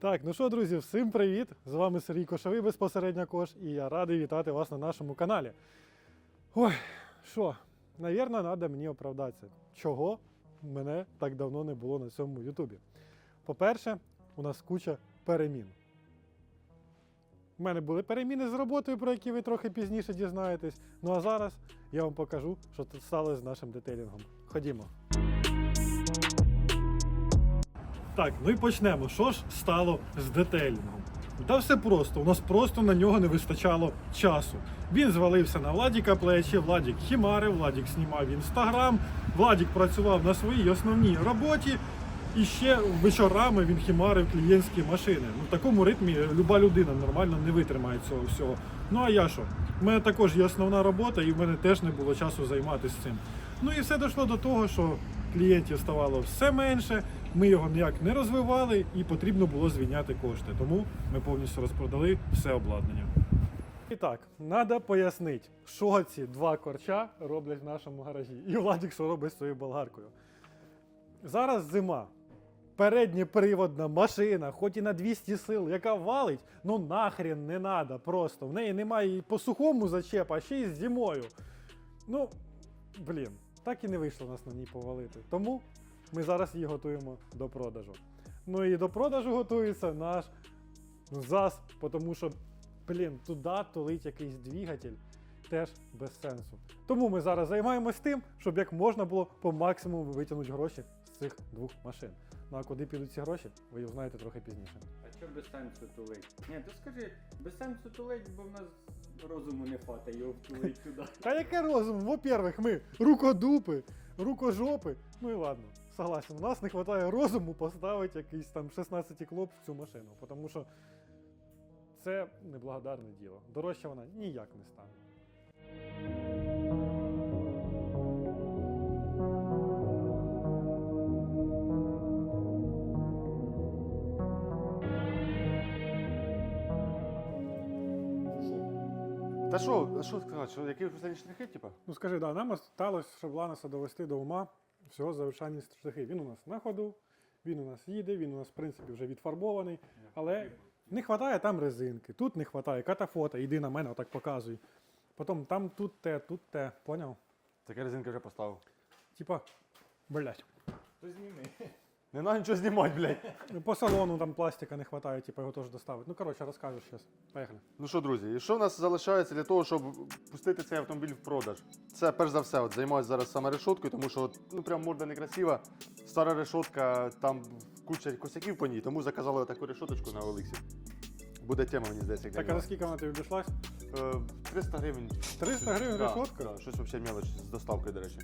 Так, ну що, друзі, всім привіт! З вами Сергій Кошовий, безпосередньо Кош, і я радий вітати вас на нашому каналі. Ой, що, навірно, треба мені оправдатися. Чого мене так давно не було на цьому Ютубі? По-перше, у нас куча перемін. У мене були переміни з роботою, про які ви трохи пізніше дізнаєтесь. Ну а зараз я вам покажу, що тут сталося з нашим детейлінгом. Ходімо. Так, ну і почнемо. Що ж стало з детейлінгом? Та все просто. У нас просто на нього не вистачало часу. Він звалився на Владіка плечі, Владік хімарив, Владік знімав інстаграм, Владік працював на своїй основній роботі. І ще вечорами він хімарив клієнтські машини. Ну, в такому ритмі люба людина нормально не витримає цього всього. Ну а я що? У мене також є основна робота, і в мене теж не було часу займатися цим. Ну і все дійшло до того, що клієнтів ставало все менше, ми його ніяк не розвивали і потрібно було звільняти кошти. Тому ми повністю розпродали все обладнання. І так, треба пояснити, що ці два корча роблять в нашому гаражі. І Владик, що робить з цією болгаркою. Зараз зима. Передньоприводна машина, хоч і на 200 сил, яка валить, ну нахрен не треба просто. В неї немає і по сухому зачепа, а ще й з зимою. Ну, блін, так і не вийшло нас на ній повалити. Тому ми зараз її готуємо до продажу. Ну і до продажу готується наш ЗАЗ, тому що, блін, туди тулить якийсь двигатель теж без сенсу. Тому ми зараз займаємось тим, щоб як можна було по максимуму витягнути гроші з цих двох машин. Ну а куди підуть ці гроші, ви узнаєте трохи пізніше. А що без сенсу тулить? Ні, то скажи, без сенсу тулить, бо в нас розуму не хватає його втулить туди. А яке розум? Во-первых, ми рукодупи, рукожопи. Ну і ладно, согласен. У нас не вистачає розуму поставити якийсь там 16 клоп в цю машину, тому що це неблагодарне діло. Дорожче вона ніяк не стане. Та що, а що сказати, що які останні штрихи, типа? Ну скажи, да, нам осталось Шабланеса довести до ума всього завершальні штрихи. Він у нас на ходу, він у нас їде, він у нас, в принципі, вже відфарбований, але не вистачає там резинки, тут не вистачає катафота, іди на мене, отак показуй. Потім там тут те, тут те, поняв? Таке резинки вже поставив. Типа, блядь. То зніми. Не треба нічого знімати, блядь. Ну, По салону там пластика не вистачає, типа його теж доставити. Ну, коротше, розкажеш зараз. Поїхали. Ну що, друзі, і що в нас залишається для того, щоб пустити цей автомобіль в продаж? Це перш за все, от займаюся зараз саме решоткою, тому що от, ну прям морда некрасива. Стара решотка, там куча косяків по ній, тому заказали таку решоточку на Олексі. Буде тема, мені здається, як Так, а за скільки вона тобі обійшлась? Е, 300 гривень. 300 гривень Да, решотка? да, щось взагалі мелоч з доставкою, до речі.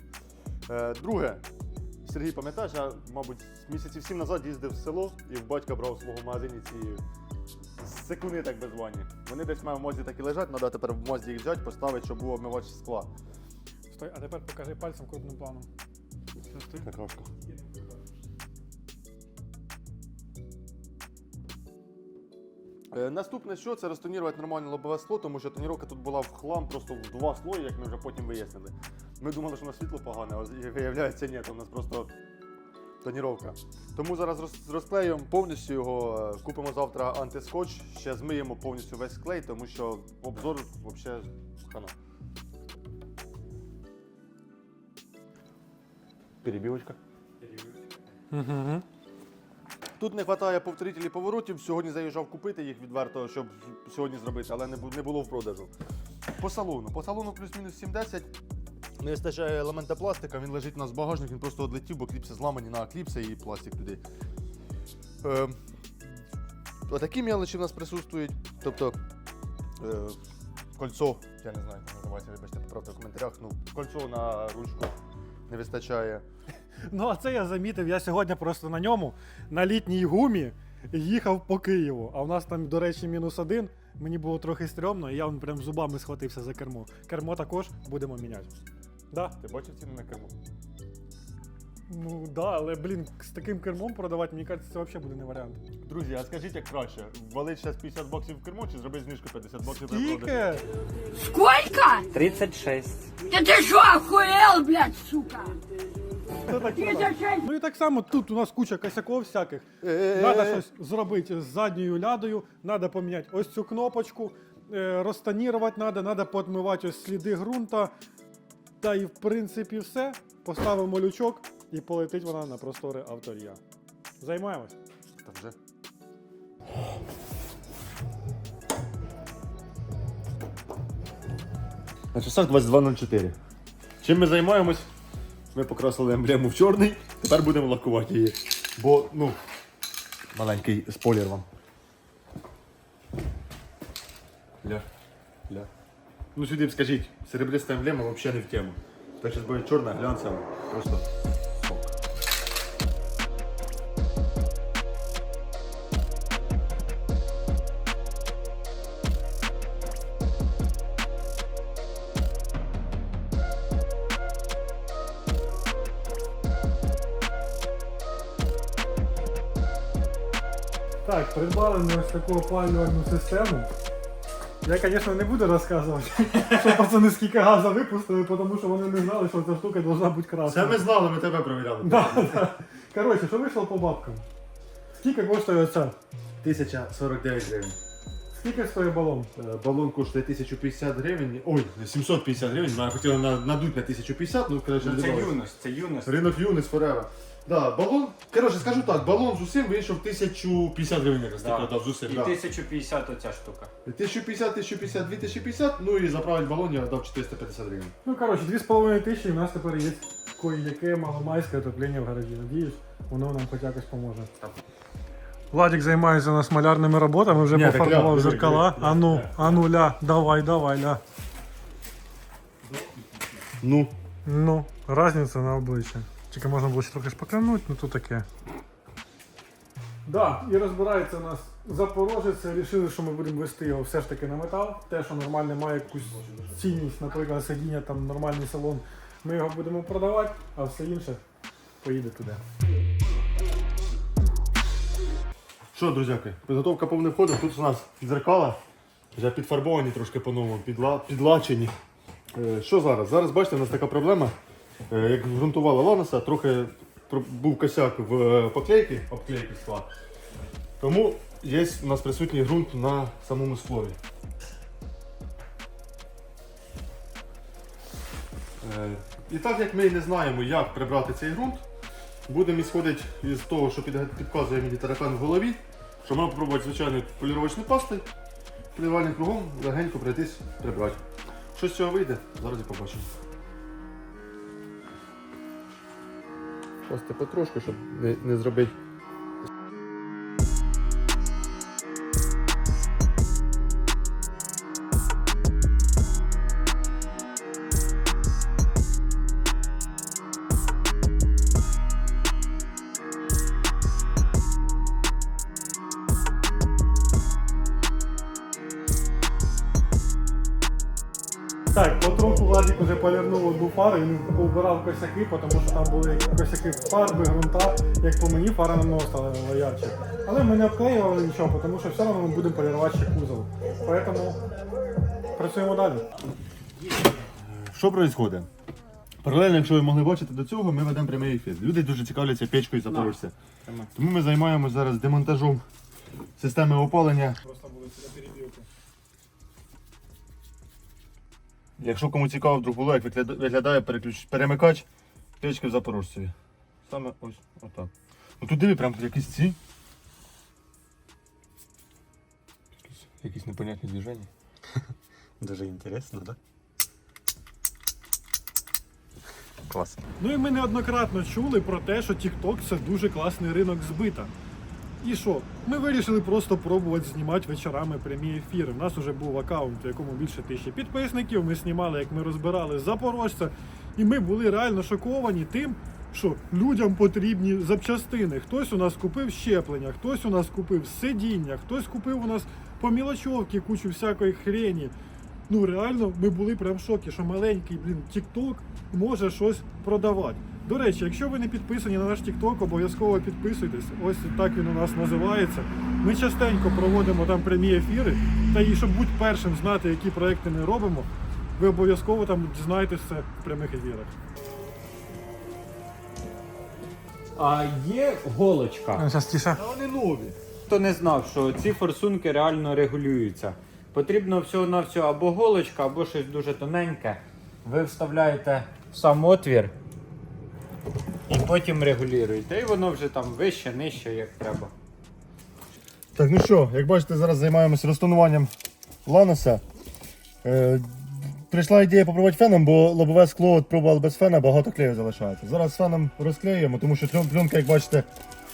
Е, друге, Сергій, пам'ятаєш, я, мабуть, місяців сім назад їздив в село і в батька брав в свого магазині ці секуни так без вані. Вони десь в мене в мозі так і лежать, треба тепер в мозі їх взяти, поставити, щоб був обмивач скла. Стой, а тепер покажи пальцем крупним планом. Щас Е, Наступне що це розтонірувати нормальне лобове скло, тому що тоніровка тут була в хлам просто в два слої, як ми вже потім вияснили. Ми думали, що у нас світло погане, а виявляється, ні, то у нас просто тоніровка. Тому зараз розклеюємо повністю його, е, купимо завтра антискотч, ще змиємо повністю весь клей, тому що обзор взагалі хана. Перебівочка. Угу. Тут не вистачає повторителів поворотів. Сьогодні заїжджав купити їх відверто, щоб сьогодні зробити, але не було в продажу. По салону. По салону плюс-мінус 7-10. Не вистачає елемента пластика, він лежить у нас в багажник, він просто одлетів, бо кліпси зламані на кліпси і пластик туди. Е, отакі мелочі в нас присутствують. Тобто е, кольцо, я не знаю, як називається, вибачте, поправте в коментарях. Ну, кольцо на ручку не вистачає. Ну, а це я замітив. Я сьогодні просто на ньому на літній гумі їхав по Києву. А у нас там, до речі, мінус один. Мені було трохи стрьомно, і я прям зубами схватився за кермо. Кермо також будемо міняти. Да? Ти бачив ціни на кермо? Ну да, але блін, з таким кермом продавати, мені кажеться, це взагалі буде не варіант. Друзі, а скажіть, як краще? Валить зараз 50 баксів в кермо чи зробити знижку 50 баксів при продажі? Тільки Сколько? 36. Да ты что, охуел, блядь, сука? Це так правда. Ну і так само тут у нас куча косяков всяких. Треба щось зробити з задньою лядою, треба поміняти ось цю кнопочку, е, розтонірувати треба, треба подмивати ось сліди ґрунта. Та і в принципі все. Поставимо лючок і полетить вона на простори авторія. Займаємось. Та вже. На часах 22.04. Чим ми займаємось? Ми покрасили емблему в чорний, тепер будемо лакувати її. Бо, ну, маленький спойлер вам. Ля. Ля. Ну сюди скажіть, серебриста емблема взагалі не в тему. Так що буде чорна, глянцева. Просто. Так, придбали ми ось таку опалювальну систему. Я, звісно, не буду розказувати, що пацани скільки газу випустили, тому що вони не знали, що ця штука повинна бути красна. Це ми знали, ми тебе провіряли. Да, да. Коротше, що вийшло по бабкам? Скільки коштує оця? 1049 гривень. Скільки стоїть балон? Е, Балон коштує 1050 гривень. Ой, 750 гривень. Ми хотіли на- надуть на 1050, ну коротше, Ну, не це вдалося. юність, це юність. Ринок юніс forever. Да, балон, коротше, скажу так, балон з усім вийшов 1050 гривень, якось Да. так, да, з усім. І Да. 1050 оця штука. 1050, 1050, 2050, ну і заправить балон я дав 450 гривень. Ну, коротше, 2,5 тисячі, і в нас тепер є кое-яке маломайське отоплення в гаражі. Надіюсь, воно нам хоч якось поможе. Владик займається у нас малярними роботами, вже Ні, так пофарбував ля, зеркала. диви, ля, А ну, ля. а ну, ля, давай, давай, ля. Ну. Ну, різниця на обличчя. Тільки можна було ще трохи шпаклянути, ну то таке. Да, і розбирається у нас Запорожець. Рішили, що ми будемо вести його все ж таки на метал. Те, що нормально має якусь цінність, наприклад, сидіння, там нормальний салон. Ми його будемо продавати, а все інше поїде туди. Що, друзяки, підготовка повним ходом. Тут у нас дзеркала, вже підфарбовані трошки по-новому, підла... підлачені. Е, Що зараз? Зараз бачите, у нас така проблема. Е, Як ґрунтувала Ланоса, трохи був косяк в е, поклейки, обклейки скла. Тому є у нас присутній ґрунт на самому склові. Е, І так як ми не знаємо, як прибрати цей ґрунт, будемо ісходити із того, що підказує мені таракан в голові, що можна спробувати звичайною полірувачною пастою, полірувальним кругом легенько пройтись, прибрати. Що з цього вийде, зараз і побачимо. Пасти потрошки, щоб не, не зробити. Так, потроху Владик уже полірнув одну фару, він повбирав косяки, тому що там були косяки фарби, ґрунта. Як по мені, фара намного стала ярче. Але ми не обклеювали нічого, тому що все одно ми будемо полірувати ще кузов. Тому працюємо далі. Що відбувається? Паралельно, якщо ви могли бачити до цього, ми ведемо прямий ефір. Люди дуже цікавляться печкою запорожця. Тому ми займаємося зараз демонтажом системи опалення. Просто були перебілки. Якщо кому цікаво вдруг було, як виглядає переключ... перемикач печки в Запорожцеві. Саме ось отак. Ну тут диви, прям якісь ці. Якісь, якісь непонятні движення. Даже интересно, да? Класс. Ну і ми неоднократно чули про те, що TikTok це дуже класний ринок збита. І що? Ми вирішили просто пробувати знімати вечорами прямі ефіри. У нас вже був аккаунт, в якому більше тисячі підписників. Ми знімали, як ми розбирали запорожця. І ми були реально шоковані тим, що людям потрібні запчастини. Хтось у нас купив щеплення, хтось у нас купив сидіння, хтось купив у нас по мілочовці кучу всякої хрені. Ну реально, ми були прям в шокі, що маленький блін TikTok може щось продавати. До речі, якщо ви не підписані на наш TikTok, обов'язково підписуйтесь. Ось так він у нас називається. Ми частенько проводимо там прямі ефіри. Та і щоб бути першим знати, які проекти ми робимо, ви обов'язково там дізнаєтесь це в прямих ефірах. А є голочка. Зараз тіше. Вони нові. Хто не знав, що ці форсунки реально регулюються. Потрібно всього на всього або голочка, або щось дуже тоненьке. Ви вставляєте в сам отвір і потім регулюєте. І воно вже там вище, нижче, як треба. Так, ну що, як бачите, зараз займаємося розтонуванням ланоса. Е, прийшла ідея попробувати феном, бо лобове скло от пробували без фена, багато клею залишається. Зараз феном розклеюємо, тому що пленка, як бачите,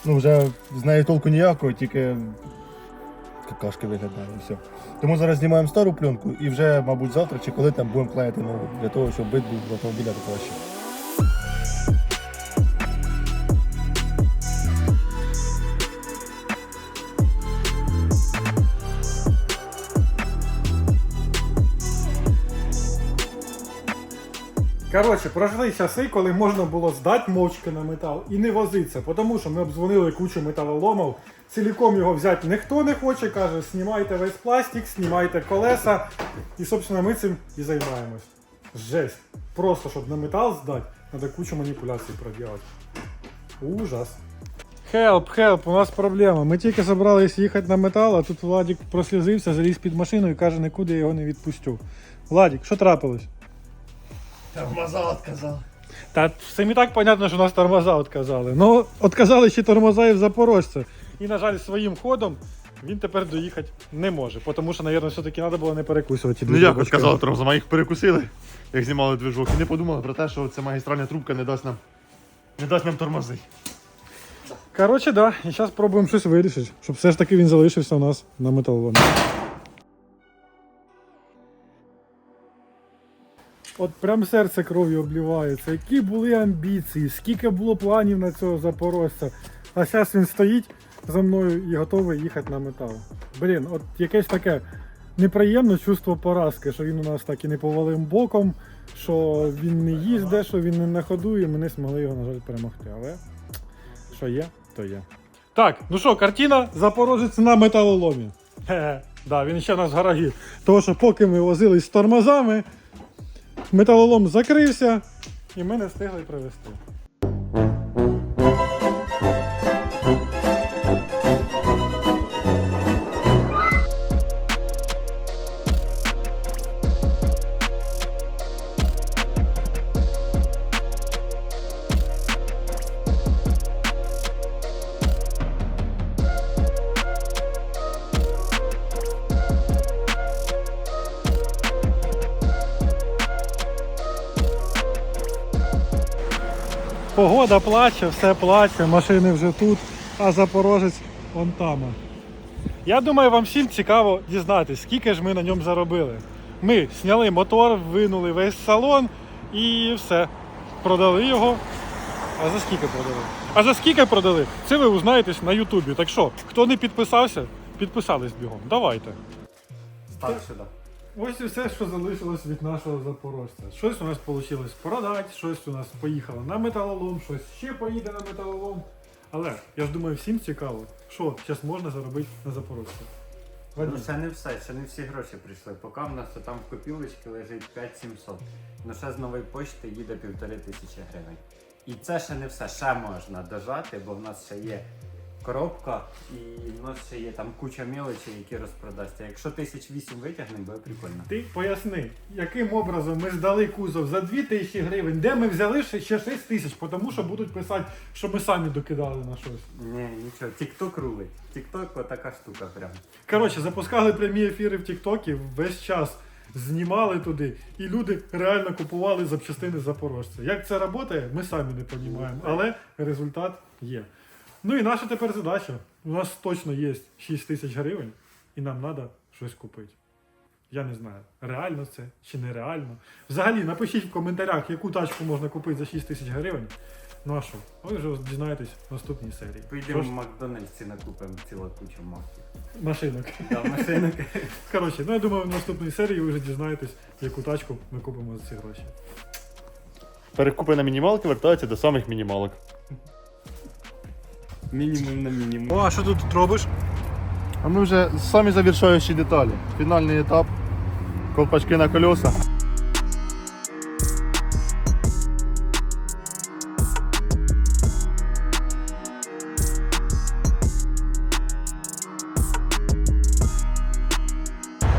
ну вже з неї толку ніякого, тільки какашки виглядає і все. Тому зараз знімаємо стару пленку і вже, мабуть, завтра чи коли там будемо клеїти нову, для того, щоб бит був в автомобіля краще. Коротше, пройшли часи, коли можна було здати мовчки на метал і не возитися, тому що ми обдзвонили кучу металоломів, ціліком його взяти ніхто не хоче, каже, знімайте весь пластик, знімайте колеса. І, собственно, ми цим і займаємось. Жесть. Просто, щоб на метал здати, треба кучу маніпуляцій проделати. Ужас. Хелп, хелп, у нас проблема. Ми тільки зібрались їхати на метал, а тут Владик прослізився, заліз під машину і каже, нікуди я його не відпустю. Владик, що трапилось? Тормоза відказав. Та всім і так понятно, що нас тормоза відказали. Ну, відказали ще тормоза і в Запорожця. І, на жаль, своїм ходом він тепер доїхати не може. Тому що, мабуть, все-таки треба було не перекусувати. Ну як от казали тормоза, їх перекусили, як знімали движок, і не подумали про те, що ця магістральна трубка не дасть нам, не дасть нам тормози. Коротше, да. І зараз спробуємо щось вирішити, щоб все ж таки він залишився у нас на металоломі. От прям серце кров'ю обливається. Які були амбіції, скільки було планів на цього запорожця. А зараз він стоїть за мною і готовий їхати на метал. Блін, от якесь таке неприємне чувство поразки, що він у нас так і не повалив боком, що він не їздить, що він не на ходу, і ми не змогли його, на жаль, перемогти. Але що є, то є. Так, ну що, картина Запорожець на металоломі. Хе-хе, да, він ще нас в. Тому що поки ми возились з тормозами, металолом закрився, і ми не встигли привезти. Погода плаче, все плаче, машини вже тут, а Запорожець вон там. Я думаю, вам всім цікаво дізнатися, скільки ж ми на ньому заробили. Ми зняли мотор, винули весь салон і все. Продали його. А за скільки продали? А за скільки продали? Це ви узнаєтесь на Ютубі. Так що, хто не підписався, підписались бігом. Давайте. Так, сюди. Ось і все, що залишилось від нашого запорожця. Щось у нас вийшло продати, щось у нас поїхало на металолом, щось ще поїде на металолом. Але я ж думаю, всім цікаво, що зараз можна заробити на запорожця. Ну ще не все, ще не всі гроші прийшли. Поки в нас там в копілочці лежить 5700. Ну ще з нової почти їде півтори тисячі гривень. І це ще не все, ще можна дожати, бо в нас ще є коробка і в нас ще є там куча мелочей, які розпродасться. Якщо тисяч вісім витягнемо, буде прикольно. ти поясни, яким образом ми здали кузов за 2 тисячі гривень, де ми взяли ще ще 6 тисяч, тому що будуть писати, що ми самі докидали на щось. Ні, нічого, тікток рулить. Тікток отака штука прям. Коротше, запускали прямі ефіри в Тіктокі весь час. Знімали туди, і люди реально купували запчастини запорожця. Як це працює, ми самі не розуміємо, але результат є. Ну і наша тепер задача. У нас точно є 6 тисяч гривень, і нам треба щось купити. Я не знаю, реально це чи нереально. Взагалі, напишіть в коментарях, яку тачку можна купити за 6 тисяч гривень. Ну а що? Ви вже дізнаєтесь в наступній серії. Поїдемо в Макдональдсі накупимо ціла куча маків. машинок. Та машинок. Коротше, ну я думаю, в наступній серії ви вже дізнаєтесь, яку тачку ми купимо за ці гроші. Перекупи на мінімалки вертаються до самих мінімалок. Мінімум на мінімум. О, а що тут робиш? А ми вже самі завершаючі деталі. Фінальний етап. Колпачки на колеса.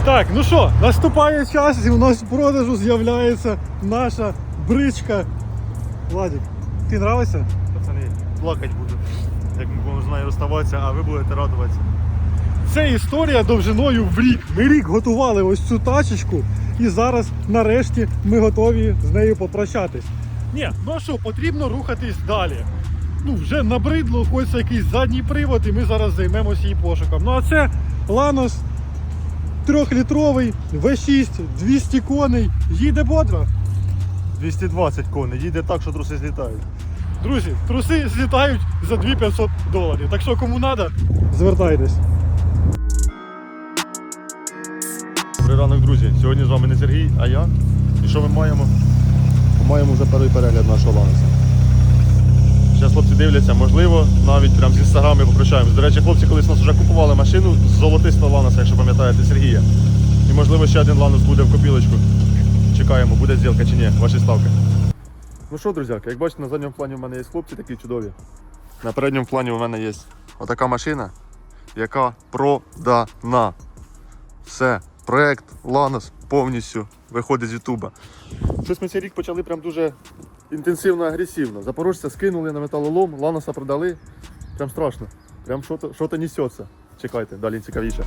Так, ну що, наступає час і у нас в продажу з'являється наша бричка. Владик, ти нравишся? Пацани, плакать. Розставатися, а ви будете радуватися. Це історія довжиною в рік. Ми рік готували ось цю тачечку, і зараз нарешті ми готові з нею попрощатись. Ні, ну а що, потрібно рухатись далі. Ну, вже набридло, хочеться якийсь задній привод, і ми зараз займемося її пошуком. Ну а це Ланос трьохлітровий, V6, 200 коней, їде бодро. 220 коней, їде так, що труси злітають. Друзі, труси злітають за 2500 доларів. Так що кому треба, звертайтесь. Добрий ранок, друзі. Сьогодні з вами не Сергій, а я. І що ми маємо? Ми маємо вже перший перегляд нашого лануса. Зараз хлопці дивляться, можливо, навіть прямо з інстаграму попрощаємось. До речі, хлопці колись нас вже купували машину з золотистого лануса, якщо пам'ятаєте, Сергія. І можливо ще один ланус буде в копілочку. Чекаємо, буде зділка чи ні, ваші ставки. Ну що, друзяки, як бачите, на задньому плані в мене є хлопці такі чудові. На передньому плані у мене є отака машина, яка продана. Все, проект Ланос повністю виходить з Ютуба. Щось ми цей рік почали прям дуже інтенсивно агресивно. Запорожця скинули на металолом, Ланоса продали. Прям страшно. Прям що несеться. Чекайте, далі цікавіше.